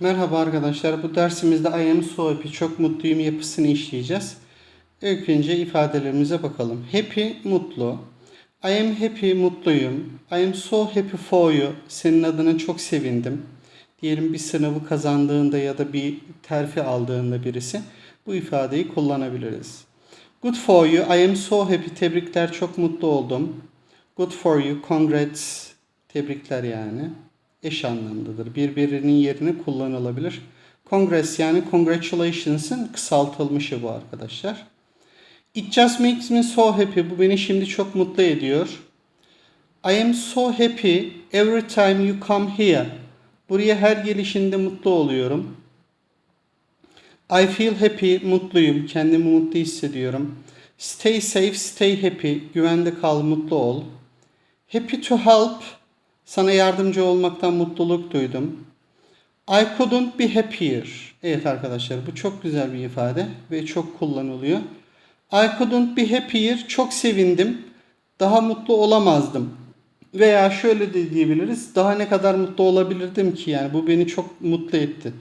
Merhaba arkadaşlar. Bu dersimizde I am so happy, çok mutluyum yapısını işleyeceğiz. İlk önce ifadelerimize bakalım. Happy, mutlu. I am happy, mutluyum. I am so happy for you, senin adına çok sevindim. Diyelim bir sınavı kazandığında ya da bir terfi aldığında birisi bu ifadeyi kullanabiliriz. Good for you, I am so happy, tebrikler, çok mutlu oldum. Good for you, congrats, tebrikler yani eş anlamdadır. Birbirinin yerine kullanılabilir. Congress yani congratulations'ın kısaltılmışı bu arkadaşlar. It just makes me so happy. Bu beni şimdi çok mutlu ediyor. I am so happy every time you come here. Buraya her gelişinde mutlu oluyorum. I feel happy, mutluyum, kendimi mutlu hissediyorum. Stay safe, stay happy, güvende kal, mutlu ol. Happy to help, sana yardımcı olmaktan mutluluk duydum. I couldn't be happier. Evet arkadaşlar bu çok güzel bir ifade ve çok kullanılıyor. I couldn't be happier. Çok sevindim. Daha mutlu olamazdım. Veya şöyle de diyebiliriz. Daha ne kadar mutlu olabilirdim ki yani bu beni çok mutlu etti.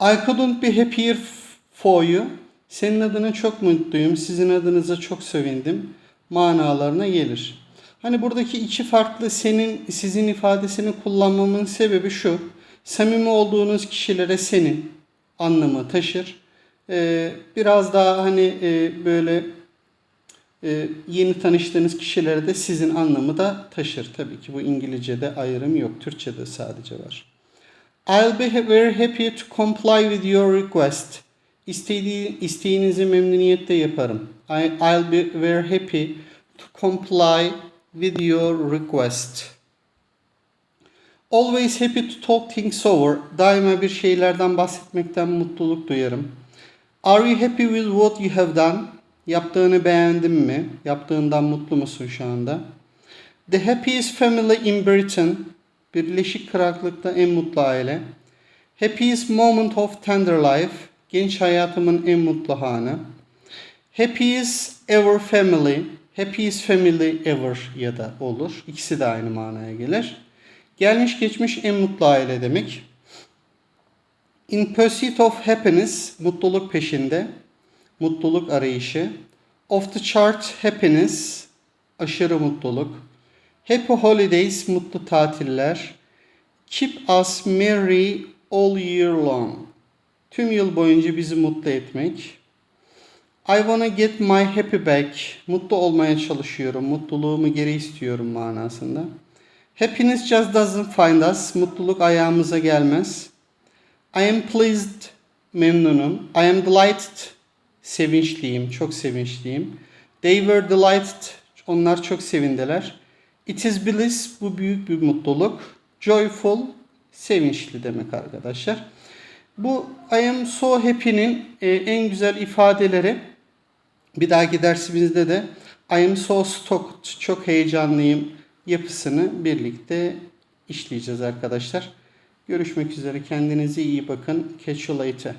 I couldn't be happier for you. Senin adına çok mutluyum. Sizin adınıza çok sevindim. Manalarına gelir. Hani buradaki iki farklı senin, sizin ifadesini kullanmamın sebebi şu. Samimi olduğunuz kişilere senin anlamı taşır. Ee, biraz daha hani e, böyle e, yeni tanıştığınız kişilere de sizin anlamı da taşır. Tabii ki bu İngilizce'de ayrım yok. Türkçe'de sadece var. I'll be very happy to comply with your request. İstediği, isteğinizi memnuniyetle yaparım. I, I'll be very happy to comply with your request. Always happy to talk things over. Daima bir şeylerden bahsetmekten mutluluk duyarım. Are you happy with what you have done? Yaptığını beğendin mi? Yaptığından mutlu musun şu anda? The happiest family in Britain. Birleşik Krallık'ta en mutlu aile. Happiest moment of tender life. Genç hayatımın en mutlu anı. Happiest ever family. Happiest family ever ya da olur. İkisi de aynı manaya gelir. Gelmiş geçmiş en mutlu aile demek. In pursuit of happiness, mutluluk peşinde, mutluluk arayışı. Of the chart happiness, aşırı mutluluk. Happy holidays, mutlu tatiller. Keep us merry all year long. Tüm yıl boyunca bizi mutlu etmek. I wanna get my happy back. Mutlu olmaya çalışıyorum. Mutluluğumu geri istiyorum manasında. Happiness just doesn't find us. Mutluluk ayağımıza gelmez. I am pleased. Memnunum. I am delighted. Sevinçliyim. Çok sevinçliyim. They were delighted. Onlar çok sevindiler. It is bliss. Bu büyük bir mutluluk. Joyful. Sevinçli demek arkadaşlar. Bu I am so happy'nin e, en güzel ifadeleri bir dahaki dersimizde de I am so stoked, çok heyecanlıyım yapısını birlikte işleyeceğiz arkadaşlar. Görüşmek üzere. Kendinize iyi bakın. Catch you later.